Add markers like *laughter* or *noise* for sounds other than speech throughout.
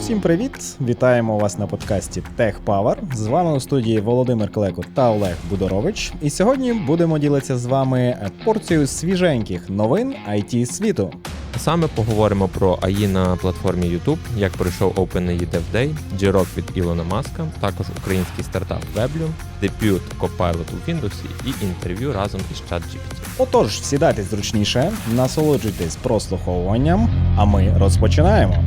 Усім привіт! Вітаємо вас на подкасті Tech Power. З вами у студії Володимир Клеко та Олег Будорович. І сьогодні будемо ділитися з вами порцією свіженьких новин IT світу. Саме поговоримо про АІ на платформі YouTube, як пройшов OpenAI Dev Day, джирок від Ілона Маска, також український стартап Weblю, дебют Copilot у Windows і інтерв'ю разом із ChatGPT. Отож, сідайте зручніше, насолоджуйтесь прослуховуванням, а ми розпочинаємо.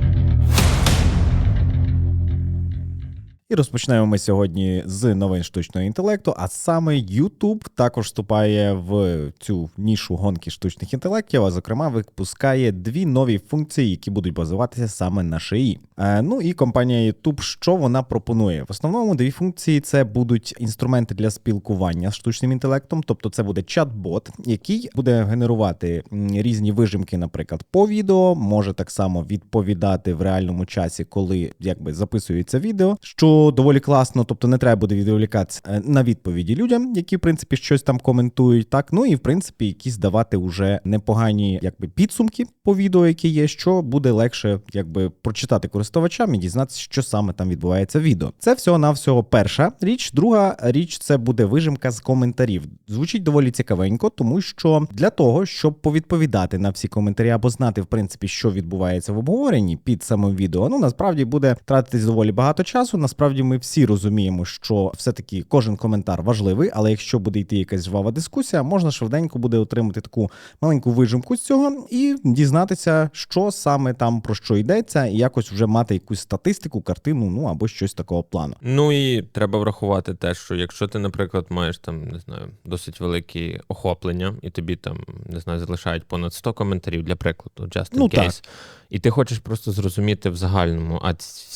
І розпочнемо ми сьогодні з новин штучного інтелекту, а саме YouTube також вступає в цю нішу гонки штучних інтелектів, а зокрема випускає дві нові функції, які будуть базуватися саме на шиї. Е, ну і компанія YouTube, що вона пропонує? В основному дві функції це будуть інструменти для спілкування з штучним інтелектом, тобто це буде чат-бот, який буде генерувати різні вижимки, наприклад, по відео, може так само відповідати в реальному часі, коли якби записується відео. Що доволі класно, тобто не треба буде відволікатися е, на відповіді людям, які в принципі щось там коментують. Так, ну і в принципі якісь давати уже непогані якби підсумки по відео, які є, що буде легше якби прочитати користувачам і дізнатися, що саме там відбувається в відео. Це всього навсього перша річ. Друга річ це буде вижимка з коментарів. Звучить доволі цікавенько, тому що для того, щоб повідповідати на всі коментарі або знати в принципі, що відбувається в обговоренні під самим відео, ну насправді буде тратитись доволі багато часу. Насправді ми всі розуміємо, що все-таки кожен коментар важливий, але якщо буде йти якась жвава дискусія, можна швиденько буде отримати таку маленьку вижимку з цього і дізнатися, що саме там про що йдеться, і якось вже мати якусь статистику, картину, ну або щось такого плану. Ну і треба врахувати те, що якщо ти, наприклад, маєш там не знаю досить великі охоплення, і тобі там не знаю залишають понад 100 коментарів для прикладу, just in Ну, case, і ти хочеш просто зрозуміти в загальному, а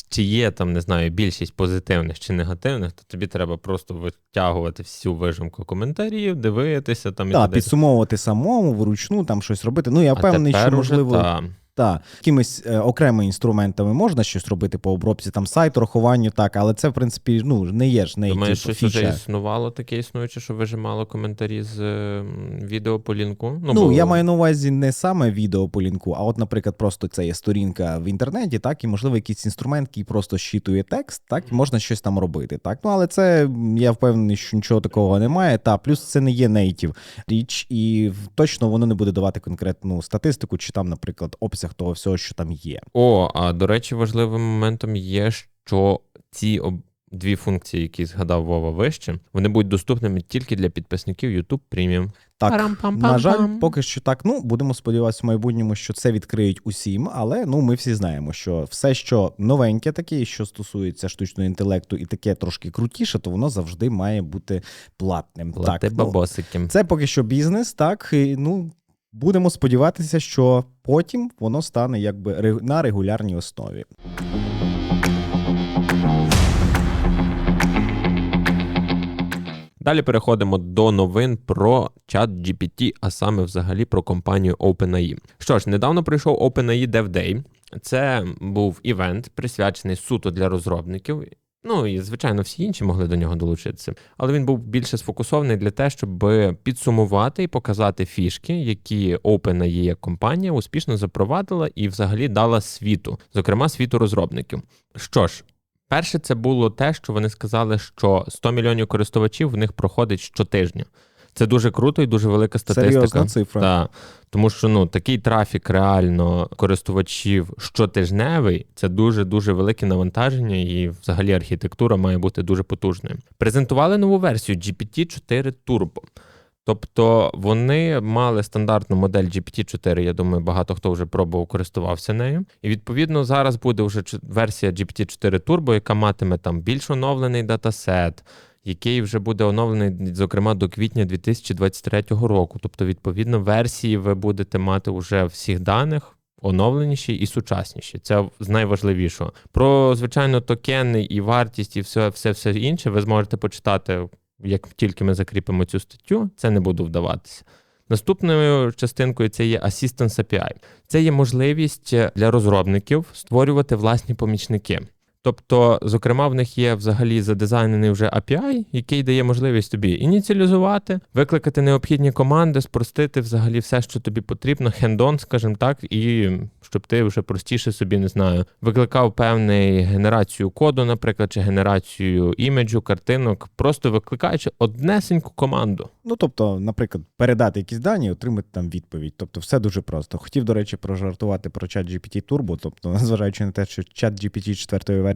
чи є там не знаю більшість позитивних чи негативних, то тобі треба просто витягувати всю вижимку коментарів, дивитися там і Так, підсумовувати самому вручну, там щось робити. Ну я А впевнений, що можливо. та. Так, якимись е, окремими інструментами можна щось робити по обробці, там сайту, рахуванню, так, але це в принципі ну не є ж не Думаєш, типу, щось вже існувало таке існуюче, що вижимало коментарі з е, відео по лінку? Ну, бо- я маю на увазі не саме відео по лінку, а от, наприклад, просто це є сторінка в інтернеті, так, і можливо якийсь інструмент, який просто щитує текст, так, і можна щось там робити. Так, ну але це я впевнений, що нічого такого немає. Та плюс це не є нейтів річ, і точно воно не буде давати конкретну статистику, чи там, наприклад, обсяг того всього, що там є. О, а до речі, важливим моментом є, що ці об... дві функції, які згадав Вова вище, вони будуть доступними тільки для підписників YouTube Premium. Так, Парам-пам-пам-пам. на жаль, поки що так. Ну будемо сподіватися в майбутньому, що це відкриють усім. Але ну ми всі знаємо, що все, що новеньке, таке, що стосується штучного інтелекту, і таке трошки крутіше, то воно завжди має бути платним. Плати так, ну, це поки що бізнес, так і ну. Будемо сподіватися, що потім воно стане якби на регулярній основі. Далі переходимо до новин про чат GPT, а саме взагалі про компанію OpenAI. Що ж, недавно пройшов OpenAI Dev Day. Це був івент, присвячений суто для розробників. Ну і звичайно, всі інші могли до нього долучитися. Але він був більше сфокусований для те, щоб підсумувати і показати фішки, які OpenAI як компанія успішно запровадила і взагалі дала світу, зокрема світу розробників. Що ж, перше, це було те, що вони сказали, що 100 мільйонів користувачів в них проходить щотижня. Це дуже круто і дуже велика статистика. Серйозна цифра. Так. Тому що ну такий трафік реально користувачів щотижневий це дуже дуже велике навантаження, і взагалі архітектура має бути дуже потужною. Презентували нову версію GPT-4 Turbo. Тобто вони мали стандартну модель GPT-4, я думаю, багато хто вже пробував користувався нею. І відповідно зараз буде вже версія GPT-4 Turbo, яка матиме там більш оновлений датасет, який вже буде оновлений, зокрема, до квітня 2023 року. Тобто, відповідно, версії ви будете мати вже всіх даних. Оновленіші і сучасніші. Це з найважливішого. Про, звичайно, токени і вартість, і все, все, все інше ви зможете почитати, як тільки ми закріпимо цю статтю. Це не буду вдаватися. Наступною частинкою це є Assistance API. Це є можливість для розробників створювати власні помічники. Тобто, зокрема, в них є взагалі задизайнений вже API, який дає можливість тобі ініціалізувати, викликати необхідні команди, спростити взагалі все, що тобі потрібно, хендон, скажімо так, і щоб ти вже простіше собі не знаю, викликав певний генерацію коду, наприклад, чи генерацію іміджу, картинок, просто викликаючи однесеньку команду. Ну, тобто, наприклад, передати якісь дані, отримати там відповідь. Тобто, все дуже просто. Хотів, до речі, прожартувати про чат GPT Turbo, тобто, *laughs* незважаючи на те, що чат GPT 4 версії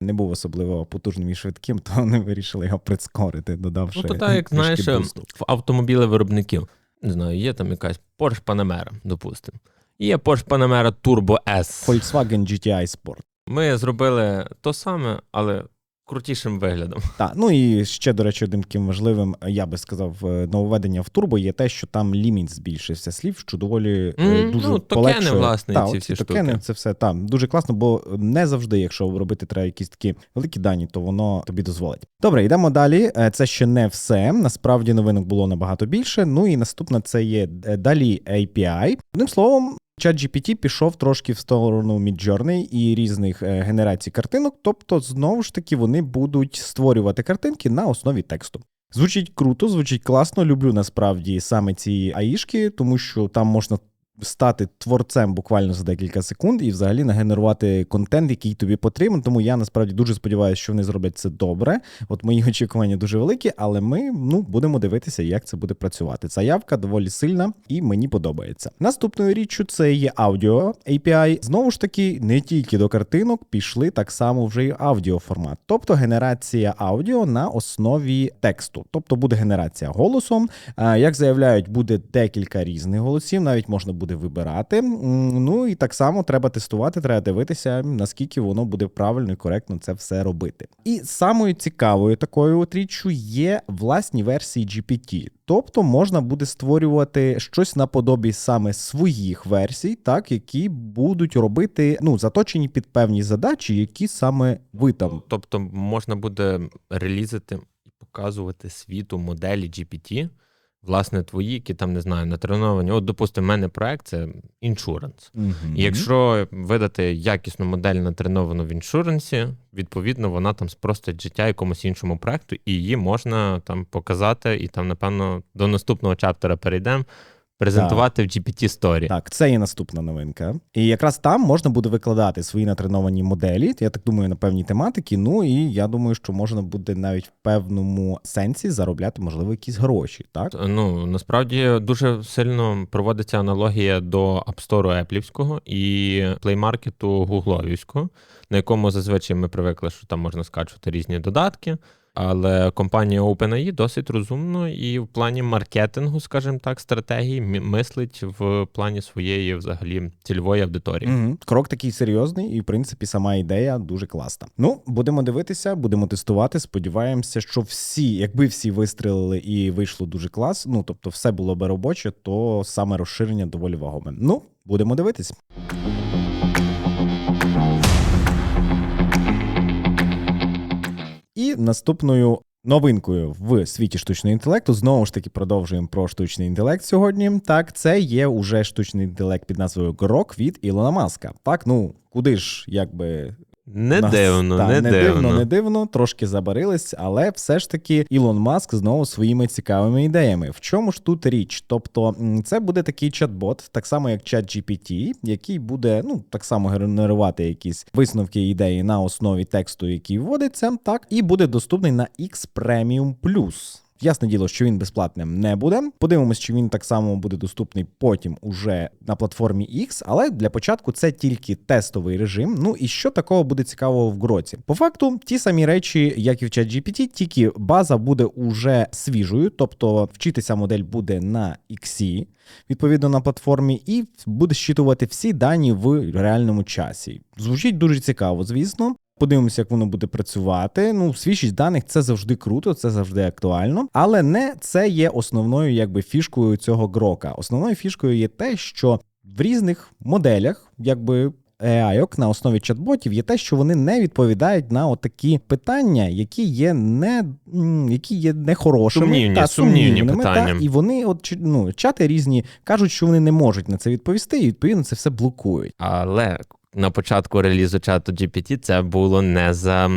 не був особливо потужним і швидким, *laughs* то вони вирішили його прискорити, додавши. Ну, то так, як знаєш, бусту. в автомобілі виробників. Не знаю, є там якась Porsche Panamera, допустимо. Є Porsche Panamera Turbo S. Volkswagen GTI Sport. Ми зробили то саме, але крутішим виглядом. *laughs* Так, ну і ще, до речі, одним таким важливим, я би сказав, е, нововведення в турбо є те, що там ліміт збільшився слів, що доволі е, Мгм, дуже ну, токени, полегшує. власне, Та, ці всі токени, штуки. це все там дуже класно, бо не завжди, якщо робити треба якісь такі великі дані, то воно тобі дозволить. Добре, йдемо далі. Е, Це ще не все. Насправді новинок було набагато більше. Ну і наступна це є е, далі API. Одним словом. ChatGPT пішов трошки в сторону Midjourney і різних е, генерацій картинок, тобто, знову ж таки, вони будуть створювати картинки на основі тексту. Звучить круто, звучить класно. Люблю насправді саме ці аїшки, тому що там можна стати творцем буквально за декілька секунд і взагалі нагенерувати контент, який тобі потрібен. Тому я насправді дуже сподіваюся, що вони зроблять це добре. От мої *laughs* очікування дуже великі, але ми ну будемо дивитися, як це буде працювати. Заявка доволі сильна і мені подобається. Наступною річчю це є аудіо API. Знову ж таки, не тільки до картинок пішли так само вже й аудіоформат, тобто генерація аудіо на основі тексту, тобто буде генерація голосом. Як заявляють, буде декілька різних голосів, навіть можна буде вибирати. Ну і так само треба тестувати, треба дивитися, наскільки воно буде правильно і коректно це все робити. І самою цікавою такою от річчю є власні версії GPT. Тобто можна буде створювати щось наподобі саме своїх версій, так які будуть робити ну заточені під певні задачі, які саме ви там Тобто можна буде релізити і показувати світу моделі GPT, власне, твої, які там не знаю, натреновані. От, допустимо, в мене проект це іншуранс. І якщо видати якісну модель натреновану в іншурансі, відповідно, вона там спростить життя якомусь іншому проекту, і її можна там показати, і там, напевно, до наступного чаптера перейдемо. Презентувати в GPT Story. Так, це є наступна новинка. І якраз там можна буде викладати свої натреновані моделі. Я так думаю, на певні тематики. Ну і я думаю, що можна буде навіть в певному сенсі заробляти, можливо, якісь гроші. Так Ну насправді дуже сильно проводиться аналогія до App Store Apple і Play Market гугловівського, на якому зазвичай ми привикли, що там можна скачувати різні додатки. Але компанія OpenAI досить розумно і в плані маркетингу, скажімо так, стратегії мислить в плані своєї взагалі цільової аудиторії. Угу. крок такий серйозний, і в принципі сама ідея дуже класна. Ну будемо дивитися, будемо тестувати. Сподіваємося, що всі, якби всі вистрілили і вийшло дуже клас. Ну тобто, все було би робоче, то саме розширення доволі вагоме. Ну будемо дивитись. Наступною новинкою в світі штучного інтелекту знову ж таки продовжуємо про штучний інтелект сьогодні. Так, це є уже штучний інтелект під назвою Grok від Ілона Маска. Так, ну куди ж якби Не нас- дивно, та, не, не дивно. дивно, не дивно, трошки забарились, але все ж таки Ілон Маск знову своїми цікавими ідеями. В чому ж тут річ? Тобто, це буде такий чат-бот, так само як чат GPT, який буде ну так само генерувати якісь висновки ідеї на основі тексту, який вводиться, так і буде доступний на X Premium Plus. Ясне діло, що він безплатним не буде. Подивимось, чи він так само буде доступний потім уже на платформі X, але для початку це тільки тестовий режим. Ну і що такого буде цікавого в Гроці? По факту, ті самі речі, як і в ChatGPT, тільки база буде уже свіжою, тобто вчитися модель буде на X, відповідно на платформі, і буде щитувати всі дані в реальному часі. Звучить дуже цікаво, звісно. Подивимося, як воно буде працювати. Ну, свіжість даних це завжди круто, це завжди актуально, але не це є основною якби фішкою цього грока. Основною фішкою є те, що в різних моделях, якби. AI на основі чат-ботів є те, що вони не відповідають на отакі питання, які є не які є нехорошими Сумнівні, та сумнівні сумнівними, питання. Та, і вони, от ну, чати різні кажуть, що вони не можуть на це відповісти, і відповідно це все блокують. Але на початку релізу чату GPT це було не за е,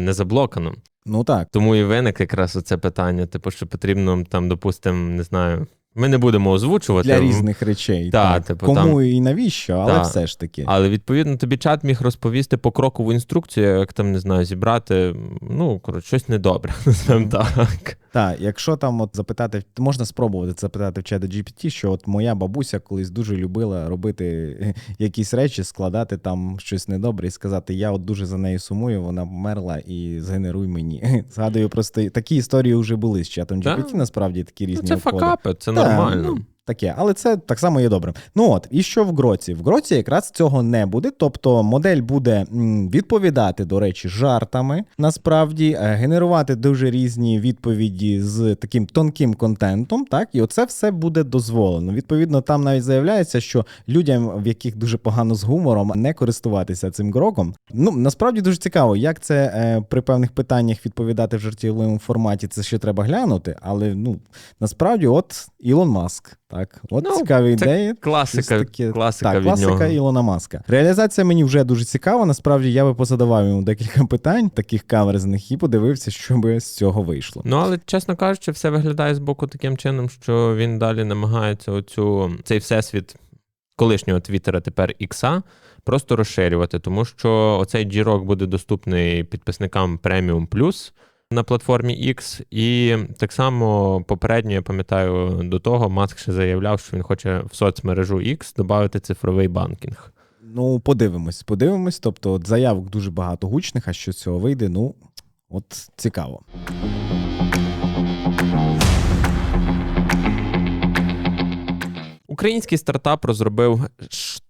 не заблокано. Ну так. Тому і виник якраз оце питання, типу, що потрібно там, допустимо, не знаю. Ми не будемо озвучувати. Для різних речей. Та, так. типу, Кому там- і навіщо, але Та. все ж таки. Але відповідно тобі чат міг розповісти покрокову інструкцію, як там не знаю, зібрати ну коротше, щось недобре, *laughs* називаємо так. Так, якщо там от запитати, можна спробувати запитати в чата GPT, що от моя бабуся колись дуже любила робити якісь речі, складати там щось недобре і сказати: я от дуже за нею сумую, вона померла і згенеруй мені. *laughs* Згадую, просто такі історії вже були з чатом. GPT, насправді такі Ну, різні. це обходи. факапи, це Та, нормально. ну, Таке, але це так само є добрим. Ну от, і що в Гроці? В Гроці якраз цього не буде. Тобто модель буде відповідати, до речі, жартами, насправді, е, генерувати дуже різні відповіді з таким тонким контентом. Так, і оце все буде дозволено. Відповідно, там навіть заявляється, що людям, в яких дуже погано з гумором, не користуватися цим кроком. Ну насправді дуже цікаво, як це е, при певних питаннях відповідати в жартівливому форматі. Це ще треба глянути, але ну насправді, от Ілон Маск. Так, от Ну, цікаві це ідеї. Класика, таке- класика так, від класика нього. Ілона Маска. Реалізація мені вже дуже цікава. Насправді я би позадавав йому декілька питань, таких каверзних, і подивився, що би з цього вийшло. Ну, але, чесно кажучи, все виглядає з боку таким чином, що він далі намагається оцю, цей всесвіт колишнього Твіттера, тепер Ікса, просто розширювати, тому що оцей G-Rock буде доступний підписникам Premium Plus на платформі X. І так само попередньо, я пам'ятаю, до того Маск ще заявляв, що він хоче в соцмережу X додати цифровий банкінг. Ну, подивимось, подивимось. Тобто, от заявок дуже багато гучних, а що з цього вийде, ну от цікаво. Український стартап розробив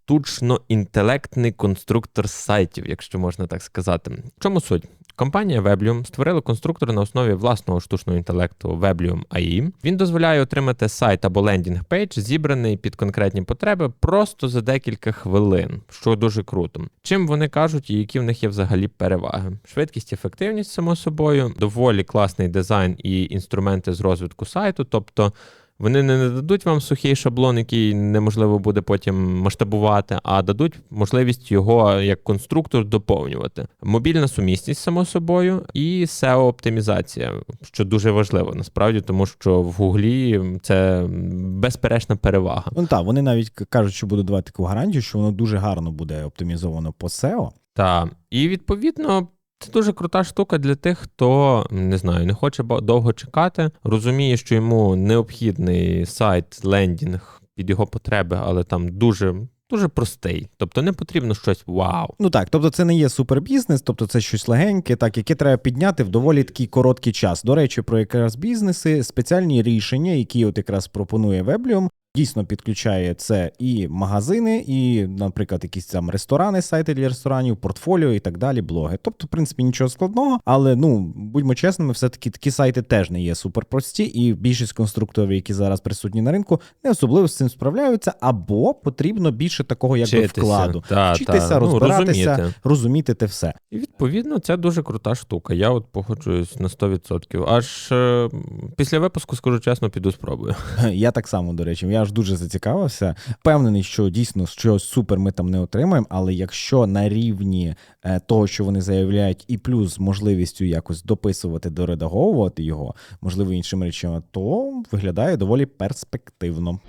штучно-інтелектний конструктор сайтів, якщо можна так сказати. В чому суть? Компанія Weblium створила конструктор на основі власного штучного інтелекту Weblium AI. Він дозволяє отримати сайт або лендінг пейдж, зібраний під конкретні потреби, просто за декілька хвилин, що дуже круто. Чим вони кажуть і які в них є взагалі переваги? Швидкість, ефективність, само собою, доволі класний дизайн і інструменти з розвитку сайту, тобто. Вони не дадуть вам сухий шаблон, який неможливо буде потім масштабувати, а дадуть можливість його як конструктор доповнювати. Мобільна сумісність, само собою, і SEO-оптимізація, що дуже важливо насправді, тому що в Гуглі це безперечна перевага. Ну так, вони навіть кажуть, що будуть давати таку гарантію, що воно дуже гарно буде оптимізовано по SEO. Та і відповідно. Це дуже крута штука для тих, хто не знаю, не хоче довго чекати, розуміє, що йому необхідний сайт, лендінг під його потреби, але там дуже, дуже простий. Тобто не потрібно щось вау. Ну так, тобто це не є супербізнес, тобто це щось легеньке, так яке треба підняти в доволі такий короткий час. До речі, про якраз бізнеси, спеціальні рішення, які от якраз пропонує Weblium, Дійсно підключає це і магазини, і, наприклад, якісь там ресторани, сайти для ресторанів, портфоліо і так далі, блоги. Тобто, в принципі, нічого складного, але ну будьмо чесними, все-таки такі сайти теж не є суперпрості, і більшість конструкторів, які зараз присутні на ринку, не особливо з цим справляються, або потрібно більше такого якби Вчитися. вкладу. Та, Вчитися, та. Ну, розбиратися, розуміти. розуміти те все. І відповідно це дуже крута штука. Я от погоджуюсь на 100%. Аж е, після випуску, скажу чесно, піду спробую. *laughs* Я так само, до речі, я аж дуже зацікавився. Впевнений, що дійсно щось супер ми там не отримаємо, але якщо на рівні е, того, що вони заявляють, і плюс можливістю якось дописувати, доредаговувати його, можливо, іншими речами, то виглядає доволі перспективно.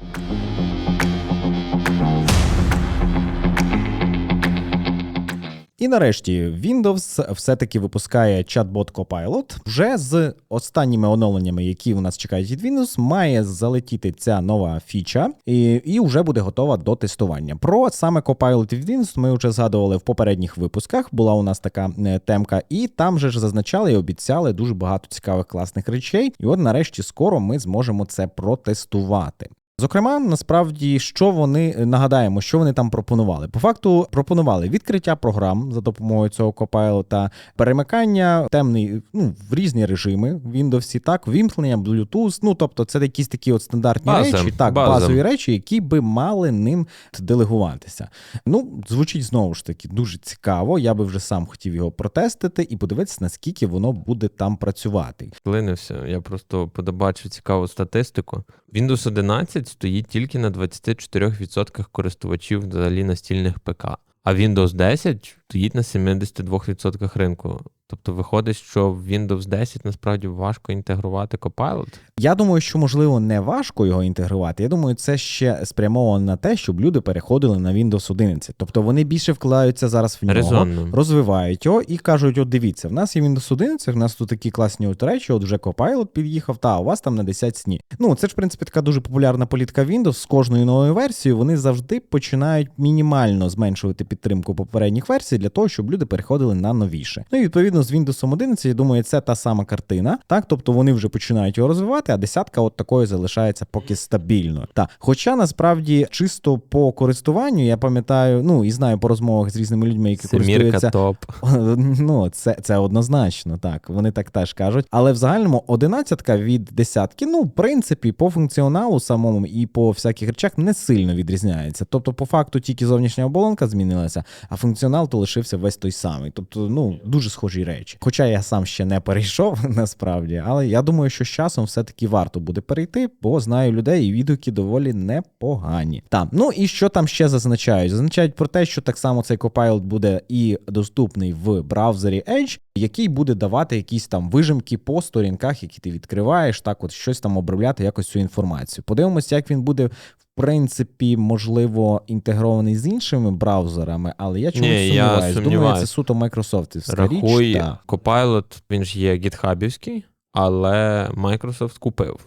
І нарешті Windows все-таки випускає чат-бот Copilot. Вже з останніми оновленнями, які у нас чекають від Windows, має залетіти ця нова фіча, і, і вже буде готова до тестування. Про саме Copilot від Windows ми вже згадували в попередніх випусках. Була у нас така е, темка, і там же ж зазначали і обіцяли дуже багато цікавих класних речей. І от нарешті скоро ми зможемо це протестувати. Зокрема, насправді, що вони нагадаємо, що вони там пропонували. По факту пропонували відкриття програм за допомогою цього Copilot, перемикання темний ну в різні режими в Windows, так, вімкнення, Bluetooth. Ну тобто, це якісь такі от стандартні База, речі, так, база. базові речі, які би мали ним делегуватися. Ну, звучить знову ж таки дуже цікаво. Я би вже сам хотів його протестити і подивитися, наскільки воно буде там працювати. Клинився. Я просто подобачив цікаву статистику. Windows 11 стоїть тільки на 24% користувачів взагалі настільних ПК. а Windows 10 стоїть на 72% ринку. Тобто виходить, що в Windows 10 насправді важко інтегрувати Copilot. Я думаю, що можливо не важко його інтегрувати. Я думаю, це ще спрямовано на те, щоб люди переходили на Windows 11. Тобто вони більше вкладаються зараз в нього, Резонно. розвивають його і кажуть: от дивіться, в нас є Windows 11, в нас тут такі класні от речі, от вже Copilot під'їхав, та у вас там на 10 сні. Ну це ж в принципі така дуже популярна політика Windows. З кожною новою версією вони завжди починають мінімально зменшувати підтримку попередніх версій для того, щоб люди переходили на новіше. Ну і відповідно з Windows 11, я думаю, це та сама картина. Так, тобто вони вже починають його розвивати, а десятка от такою залишається поки стабільно. Та хоча насправді чисто по користуванню, я пам'ятаю, ну і знаю по розмовах з різними людьми, які Семірка користуються топ. *laughs* Ну, це, це однозначно, так. Вони так теж кажуть. Але в загальному одинадцятка від десятки, ну, в принципі, по функціоналу самому і по всяких речах не сильно відрізняється. Тобто, по факту, тільки зовнішня оболонка змінилася, а функціонал то лишився весь той самий. Тобто, ну, дуже схожі речі. Хоча я сам ще не перейшов *laughs* насправді, але я думаю, що з часом все-таки варто буде перейти, бо знаю людей, і відгуки доволі непогані. Так, ну і що там ще зазначають? Зазначають про те, що так само цей Copilot буде і доступний в браузері Edge, який буде давати якісь там вижимки по сторінках, які ти відкриваєш, так от щось там обробляти, якось цю інформацію. Подивимося, як він буде. Принципі, можливо, інтегрований з іншими браузерами, але я чомусь Ні, я сумніваюсь. Думаю, це суто Microsoftівська Рахуй, річ. Та. Copilot, він ж є гітхабівський, але Microsoft купив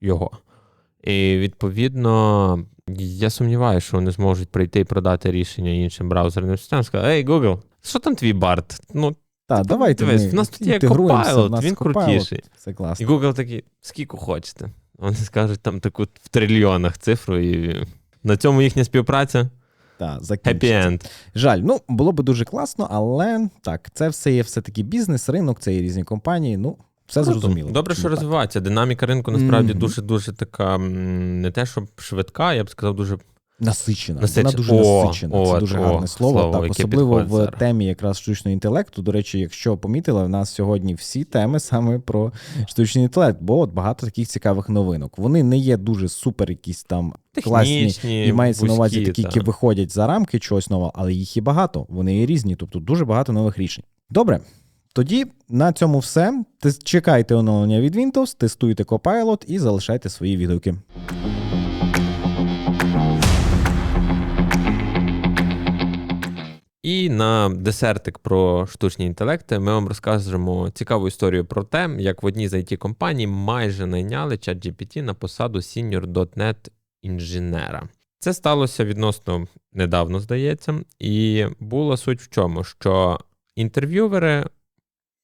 його. І відповідно, я сумніваюся, що вони зможуть прийти і продати рішення іншим браузерним системам. Сказати, ей, Google, що там твій барт? Ну, Та, давайте дивись, ми в нас тут є Copilot, він крутіший. Це І. Google такий, скільки хочете. Вони скажуть там таку в трильйонах цифру, і на цьому їхня співпраця Та, Happy-end. Жаль, ну було би дуже класно, але так, це все є все-таки бізнес, ринок, це є різні компанії. Ну, все Круто. зрозуміло. Добре, що так. розвивається. Динаміка ринку насправді Мгм. дуже-дуже така, не те, щоб швидка, я б сказав, дуже Насичена. Насичена. Вона дуже О, насичена. о, це дуже о, гарне слово. слово, так, особливо в зараз. темі якраз штучного інтелекту. До речі, якщо помітили, в нас сьогодні всі теми саме про штучний інтелект, бо от багато таких цікавих новинок. Вони не є дуже супер, якісь там класні технічні, і мається на увазі такі, та. які виходять за рамки чогось нового, але їх є багато. Вони є різні, тобто дуже багато нових рішень. Добре. Тоді на цьому все. Чекайте оновлення від Windows, тестуйте Copilot і залишайте свої відгуки. І на десертик про штучні інтелекти ми вам розкажемо цікаву історію про те, як в одній з it компаній майже найняли ChatGPT на посаду senior.NET інженера. Це сталося відносно недавно, здається, і була суть в чому, що інтерв'ювери,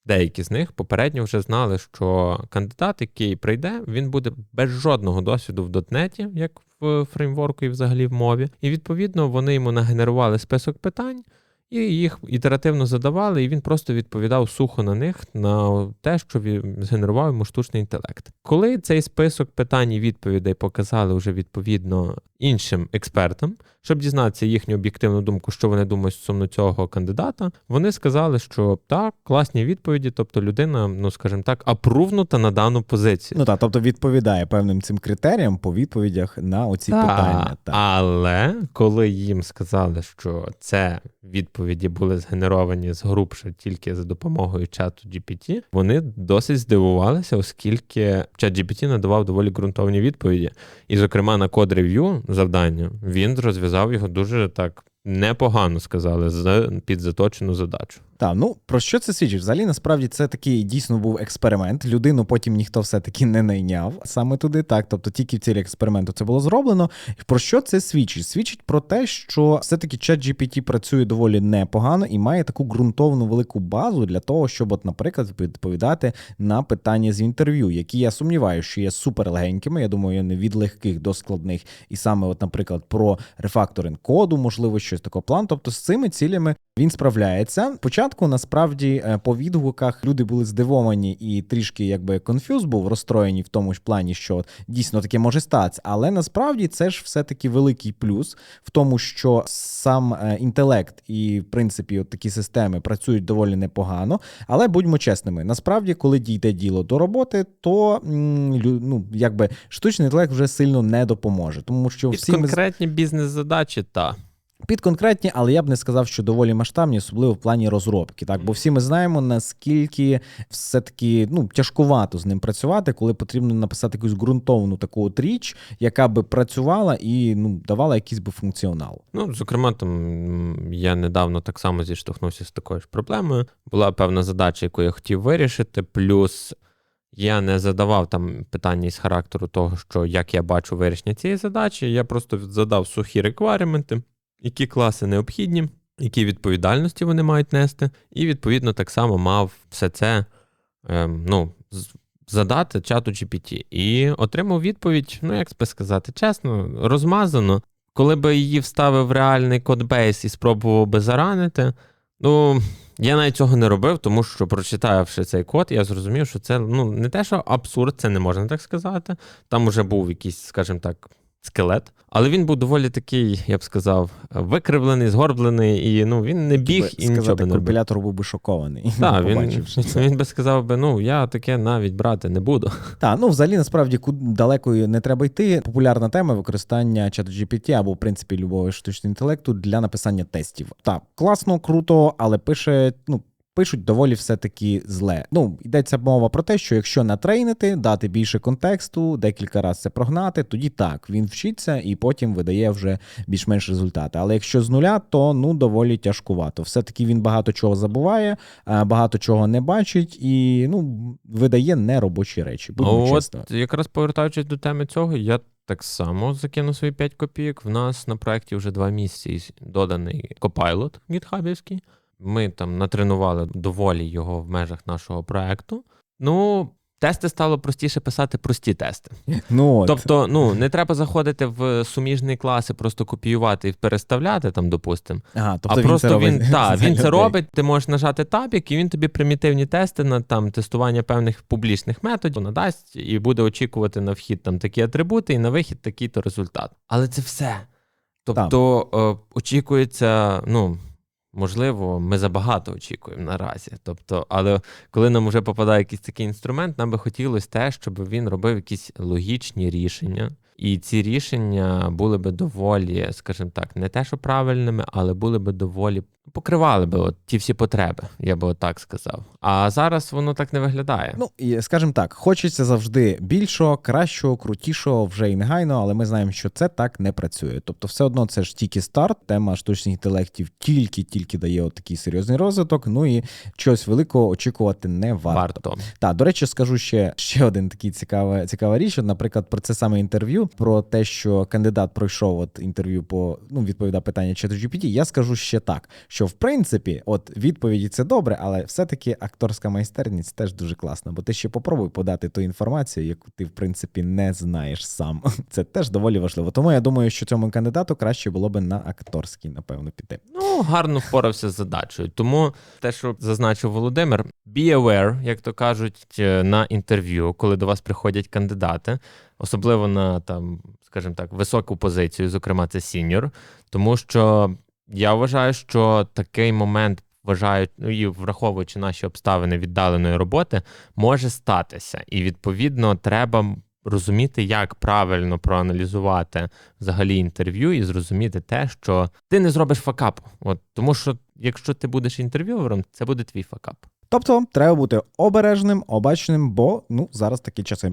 деякі з них попередньо вже знали, що кандидат, який прийде, він буде без жодного досвіду в .NET, як в фреймворку і взагалі в мові. І відповідно вони йому нагенерували список питань. І їх ітеративно задавали, і він просто відповідав сухо на них на те, що згенерував йому штучний інтелект. Коли цей список питань і відповідей показали вже відповідно іншим експертам, щоб дізнатися їхню об'єктивну думку, що вони думають стосовно цього кандидата, вони сказали, що так, класні відповіді, тобто людина, ну скажімо так, апрувнута на дану позицію. Ну так, тобто відповідає певним цим критеріям по відповідях на оці Та, питання. Так. Але коли їм сказали, що це відповіді були згенеровані з грубше тільки за допомогою чату GPT, вони досить здивувалися, оскільки чат GPT надавав доволі ґрунтовні відповіді. І, зокрема, на код рев'ю завдання він розв'язав його дуже так непогано, сказали, за під заточену задачу. Так, ну про що це свідчить? Взагалі, насправді, це такий дійсно був експеримент. Людину потім ніхто все-таки не найняв саме туди, так. Тобто тільки в цілі експерименту це було зроблено. І про що це свідчить? Свідчить про те, що все-таки чат GPT працює доволі непогано і має таку ґрунтовну велику базу для того, щоб, от, наприклад, відповідати на питання з інтерв'ю, які я сумніваюся, що є суперлегенькими. Я думаю, вони від легких до складних. І саме, от, наприклад, про рефакторинг коду, можливо, щось такого плану. Тобто з цими цілями він справляється. Спочатку насправді е, по відгуках люди були здивовані і трішки якби конфюз був розстроєні в тому ж плані, що дійсно таке може статися. Але насправді це ж все-таки великий плюс в тому, що сам е, інтелект і в принципі от такі системи працюють доволі непогано. Але будьмо чесними, насправді, коли дійде діло до роботи, то ну якби штучний інтелект вже сильно не допоможе, тому що всі ми конкретні бізнес-задачі, та. Під конкретні, але я б не сказав, що доволі масштабні, особливо в плані розробки. Так, бо всі ми знаємо, наскільки все-таки ну, тяжкувато з ним працювати, коли потрібно написати якусь ґрунтовну таку от річ, яка би працювала і ну, давала якийсь би функціонал. Ну, зокрема, там я недавно так само зіштовхнувся з такою ж проблемою. Була певна задача, яку я хотів вирішити, плюс. Я не задавав там питання із характеру того, що як я бачу вирішення цієї задачі. Я просто задав сухі реквайременти, які класи необхідні, які відповідальності вони мають нести, і відповідно так само мав все це ем, ну, задати чату GPT. І отримав відповідь, ну як би сказати, чесно, розмазано. Коли би її вставив в реальний кодбейс і спробував би заранити, ну я навіть цього не робив, тому що прочитавши цей код, я зрозумів, що це ну не те, що абсурд, це не можна так сказати. Там уже був якийсь, скажімо так, скелет, але він був доволі такий, я б сказав, викривлений, згорблений, і ну він не біг і нічого не робив. компілятор був би шокований. *laughs* Так, він, він би сказав би, ну я таке навіть брати не буду. *laughs* Так, ну взагалі насправді далеко не треба йти. Популярна тема використання ChatGPT або в принципі любого штучного інтелекту для написання тестів. Так, класно, круто, але пише, ну. Пишуть доволі все-таки зле. Ну, йдеться мова про те, що якщо натрейнити, дати більше контексту, декілька разів це прогнати, тоді так, він вчиться і потім видає вже більш-менш результати. Але якщо з нуля, то ну доволі тяжкувато. Все-таки він багато чого забуває, е, багато чого не бачить і ну, видає неробочі речі. Будемо От чесно. якраз повертаючись до теми цього, я так само закинув свої 5 копійок. В нас на проєкті вже два місяці доданий Copilot гітхабівський. Ми там натренували доволі його в межах нашого проекту. Ну, тести стало простіше писати прості тести. Ну, от. Тобто, ну не треба заходити в суміжні класи, просто копіювати і переставляти там, допустимо. ага, тобто а просто він, робить та, *laughs* за він це людей. робить, ти можеш нажати табік, і він тобі примітивні тести на там тестування певних публічних методів надасть і буде очікувати на вхід там такі атрибути, і на вихід такий-то результат. Але це все. Тобто е, очікується, ну. Можливо, ми забагато очікуємо наразі. Тобто, але коли нам вже попадає якийсь такий інструмент, нам би хотілося те, щоб він робив якісь логічні рішення. І ці рішення були би доволі, скажімо так, не те, що правильними, але були би доволі покривали би от ті всі потреби, я би отак сказав. А зараз воно так не виглядає. Ну, і скажімо так, хочеться завжди більшого, кращого, крутішого вже і негайно, але ми знаємо, що це так не працює. Тобто, все одно це ж тільки старт. Тема штучних інтелектів тільки-тільки дає от такий серйозний розвиток. Ну і чогось великого очікувати не варто. Варто. Так, до речі, скажу ще, ще один такий цікава, цікава річ. Наприклад, про це саме інтерв'ю, про те, що кандидат пройшов от інтерв'ю по ну, відповідав питання ChatGPT, я скажу ще так, що в принципі, от відповіді це добре, але все-таки акторська майстерність теж дуже класна, бо ти ще попробуй подати ту інформацію, яку ти в принципі не знаєш сам. *laughs* Це теж доволі важливо. Тому я думаю, що цьому кандидату краще було би на акторський, напевно, піти. Ну, гарно впорався з задачею. Тому те, що зазначив Володимир, be aware, як то кажуть, е, на інтерв'ю, коли до вас приходять кандидати, особливо на там, скажімо так, високу позицію, зокрема, це сіньор, тому що я вважаю, що такий момент. Вважають, ну і враховуючи наші обставини віддаленої роботи, може статися. І відповідно треба розуміти, як правильно проаналізувати взагалі інтерв'ю і зрозуміти те, що ти не зробиш факапу. От тому, що якщо ти будеш інтерв'юером, це буде твій факап. Тобто треба бути обережним, обачним, бо ну зараз такі часи.